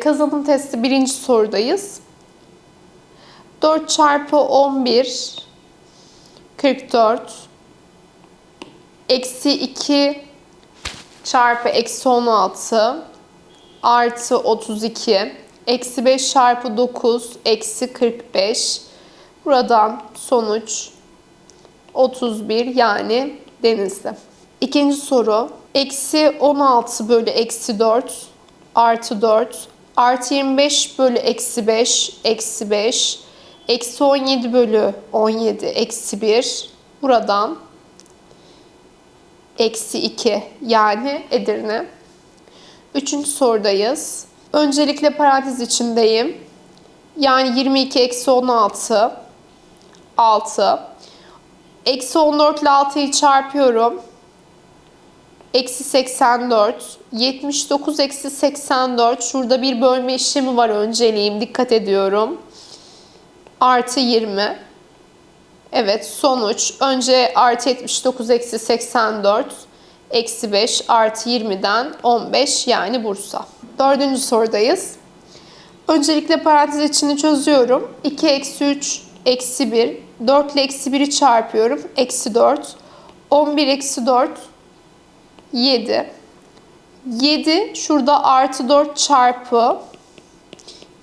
Kazanım testi birinci sorudayız. 4 çarpı 11 44 eksi 2 çarpı eksi 16 artı 32 eksi 5 çarpı 9 eksi 45 buradan sonuç 31 yani denizli. İkinci soru. Eksi 16 bölü eksi 4 artı 4 artı 25 bölü eksi 5 eksi 5 eksi 17 bölü 17 eksi 1 buradan eksi 2 yani Edirne. Üçüncü sorudayız. Öncelikle parantez içindeyim. Yani 22 eksi 16 6 Eksi 14 ile 6'yı çarpıyorum. Eksi 84. 79 eksi 84. Şurada bir bölme işlemi var önceliğim. Dikkat ediyorum. Artı 20. Evet sonuç. Önce artı 79 eksi 84. Eksi 5 artı 20'den 15 yani Bursa. Dördüncü sorudayız. Öncelikle parantez içini çözüyorum. 2 eksi 3 eksi 1. 4 ile eksi 1'i çarpıyorum. Eksi 4. 11 eksi 4. 7. 7 şurada artı 4 çarpı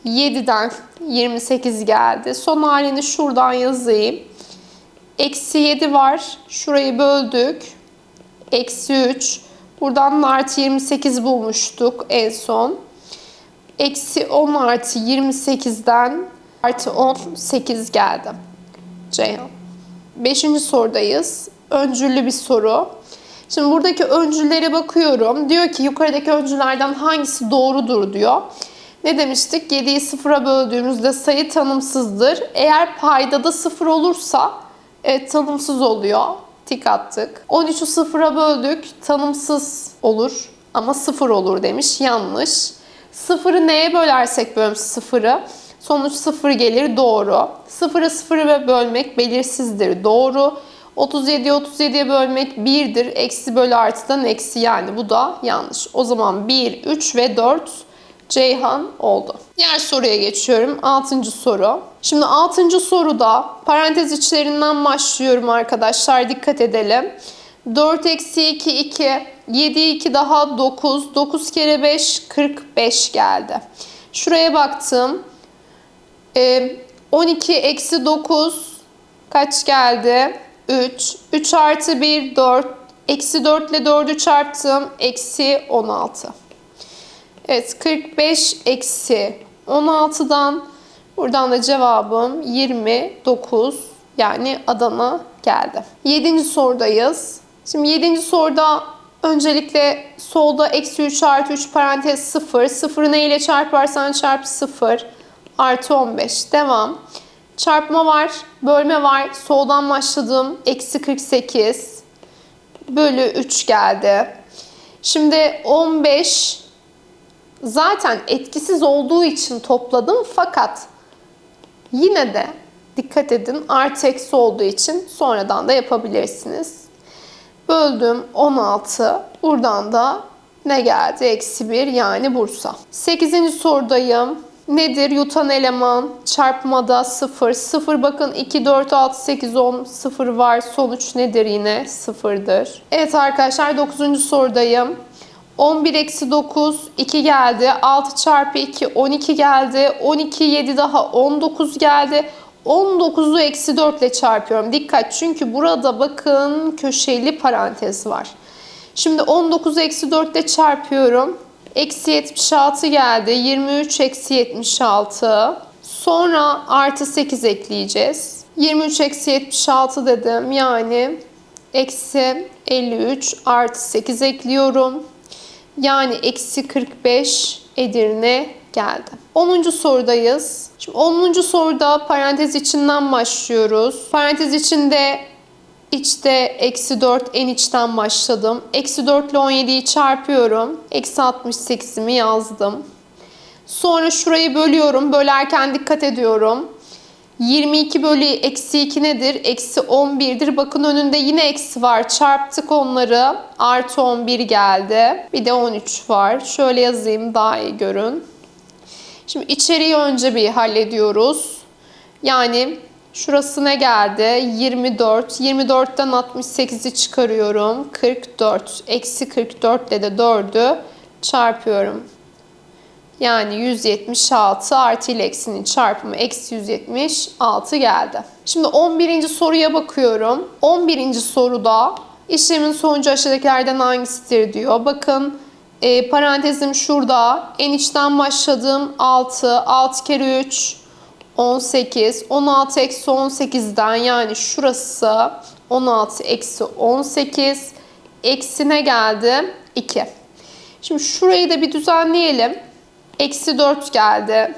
7'den 28 geldi. Son halini şuradan yazayım. Eksi 7 var. Şurayı böldük. Eksi 3. Buradan artı 28 bulmuştuk en son. Eksi 10 artı 28'den artı 18 geldi. Ceyhan. Beşinci sorudayız. Öncüllü bir soru. Şimdi buradaki öncüllere bakıyorum. Diyor ki yukarıdaki öncülerden hangisi doğrudur diyor. Ne demiştik? 7'yi sıfıra böldüğümüzde sayı tanımsızdır. Eğer paydada sıfır olursa evet, tanımsız oluyor. Tik attık. 13'ü sıfıra böldük. Tanımsız olur ama sıfır olur demiş. Yanlış. Sıfırı neye bölersek bölüm sıfırı? Sonuç sıfır gelir doğru. Sıfırı sıfırı bölmek belirsizdir doğru. 37'ye 37'ye bölmek 1'dir. Eksi bölü artıdan eksi yani bu da yanlış. O zaman 1, 3 ve 4 Ceyhan oldu. Diğer soruya geçiyorum. 6. soru. Şimdi 6. soruda parantez içlerinden başlıyorum arkadaşlar. Dikkat edelim. 4 eksi 2 2. 7 2 daha 9. 9 kere 5 45 geldi. Şuraya baktım. Ee, 12 eksi 9 kaç geldi? 3. 3 artı 1 4. Eksi 4 ile 4'ü çarptım. Eksi 16. Evet 45 eksi 16'dan buradan da cevabım 29 yani Adana geldi. 7. sorudayız. Şimdi 7. soruda öncelikle solda eksi 3 artı 3 parantez 0. 0'ı ne ile çarparsan çarp 0 artı 15. Devam. Çarpma var, bölme var. Soldan başladım. Eksi 48 bölü 3 geldi. Şimdi 15 zaten etkisiz olduğu için topladım fakat yine de dikkat edin artı eksi olduğu için sonradan da yapabilirsiniz. Böldüm 16. Buradan da ne geldi? Eksi 1 yani Bursa. 8. sorudayım. Nedir? Yutan eleman çarpmada 0. 0 bakın 2, 4, 6, 8, 10 0 var. Sonuç nedir yine? 0'dır. Evet arkadaşlar 9. sorudayım. 11 eksi 9 2 geldi. 6 çarpı 2 12 geldi. 12 7 daha 19 geldi. 19'u eksi 4 ile çarpıyorum. Dikkat çünkü burada bakın köşeli parantez var. Şimdi 19 eksi 4 ile çarpıyorum. Eksi 76 geldi. 23 eksi 76. Sonra artı 8 ekleyeceğiz. 23 eksi 76 dedim. Yani eksi 53 artı 8 ekliyorum. Yani eksi 45 Edirne geldi. 10. sorudayız. Şimdi 10. soruda parantez içinden başlıyoruz. Parantez içinde içte eksi 4 en içten başladım. Eksi 4 ile 17'yi çarpıyorum. Eksi 68'imi yazdım. Sonra şurayı bölüyorum. Bölerken dikkat ediyorum. 22 bölü eksi 2 nedir? Eksi 11'dir. Bakın önünde yine eksi var. Çarptık onları. Artı 11 geldi. Bir de 13 var. Şöyle yazayım daha iyi görün. Şimdi içeriği önce bir hallediyoruz. Yani şurası ne geldi? 24. 24'ten 68'i çıkarıyorum. 44. Eksi 44 ile de 4'ü çarpıyorum. Yani 176 artı ile eksinin çarpımı eksi 176 geldi. Şimdi 11. soruya bakıyorum. 11. soruda işlemin sonucu aşağıdakilerden hangisidir diyor. Bakın e, parantezim şurada. En içten başladığım 6. 6 kere 3 18. 16 eksi 18'den yani şurası 16 eksi 18. Eksine geldi 2. Şimdi şurayı da bir düzenleyelim. Eksi 4 geldi.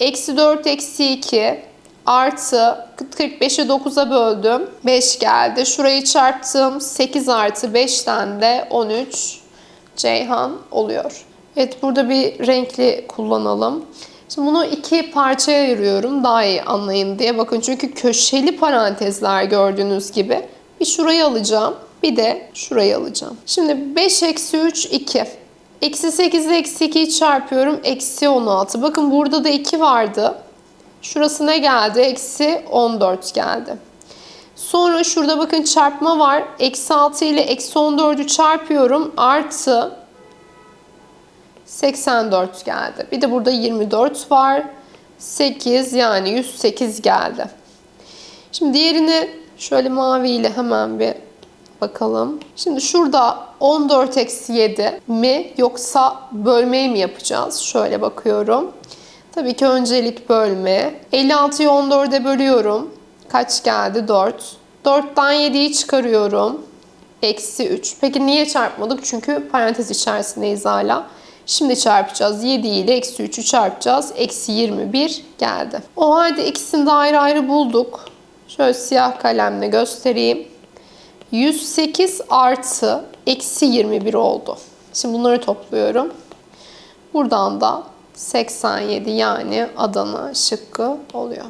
Eksi 4 eksi 2 artı 45'i 9'a böldüm. 5 geldi. Şurayı çarptım. 8 artı 5'ten de 13 Ceyhan oluyor. Evet burada bir renkli kullanalım. Şimdi bunu iki parçaya ayırıyorum daha iyi anlayın diye. Bakın çünkü köşeli parantezler gördüğünüz gibi. Bir şurayı alacağım. Bir de şurayı alacağım. Şimdi 5 eksi 3 2. Eksi 8 ile eksi 2'yi çarpıyorum. Eksi 16. Bakın burada da 2 vardı. Şurası ne geldi? Eksi 14 geldi. Sonra şurada bakın çarpma var. Eksi 6 ile eksi 14'ü çarpıyorum. Artı 84 geldi. Bir de burada 24 var. 8 yani 108 geldi. Şimdi diğerini şöyle maviyle hemen bir bakalım. Şimdi şurada 14 eksi 7 mi yoksa bölmeyi mi yapacağız? Şöyle bakıyorum. Tabii ki öncelik bölme. 56'yı 14'e bölüyorum. Kaç geldi? 4. 4'ten 7'yi çıkarıyorum. Eksi 3. Peki niye çarpmadık? Çünkü parantez içerisindeyiz hala. Şimdi çarpacağız. 7 ile eksi 3'ü çarpacağız. Eksi 21 geldi. O halde ikisini de ayrı ayrı bulduk. Şöyle siyah kalemle göstereyim. 108 artı eksi 21 oldu. Şimdi bunları topluyorum. Buradan da 87 yani Adana şıkkı oluyor.